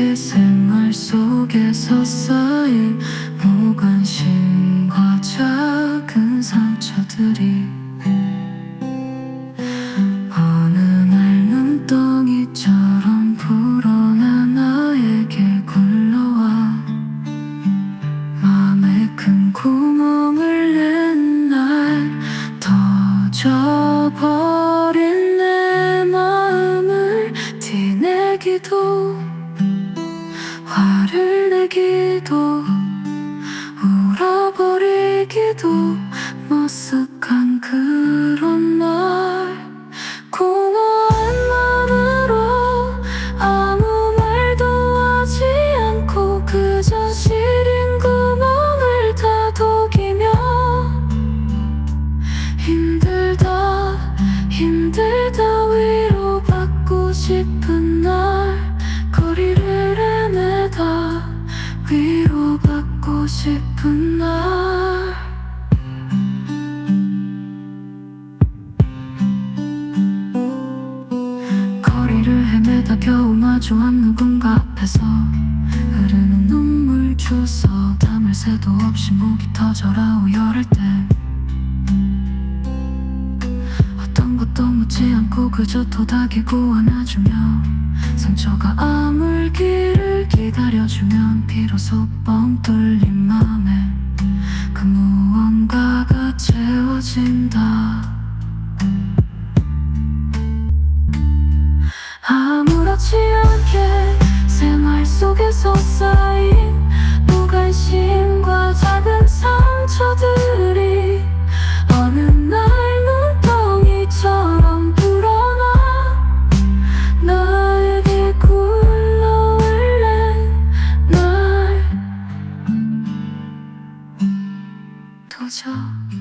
않게 생활 속에서 쌓인 무관심과 작은 상처들이 어느 날 눈덩이처럼 불어나 나에게 굴러와 맘에 큰 구멍을 낸 날 터져버린 내 마음을 티내기도 화를 내기도 울어버리기도 머쓱한 그런 날. 공허한 마음으로 아무 말도 하지 않고 그저 시린 구멍을 다독이며 힘들다 힘들다 위로받고 싶은 싶은 날. 거리를 헤매다 겨우 마주한 누군가 앞에서 흐르는 눈물 주워 담을 새도 없이 목이 터져라 오열할 때 않고 그저 토닥이고 안아주며 상처가 아물기를 기다려주면 비로소 뻥 뚫린 맘에 그 무언가가 채워진다. 아무렇지 않게 생활 속에서 쌓 你就。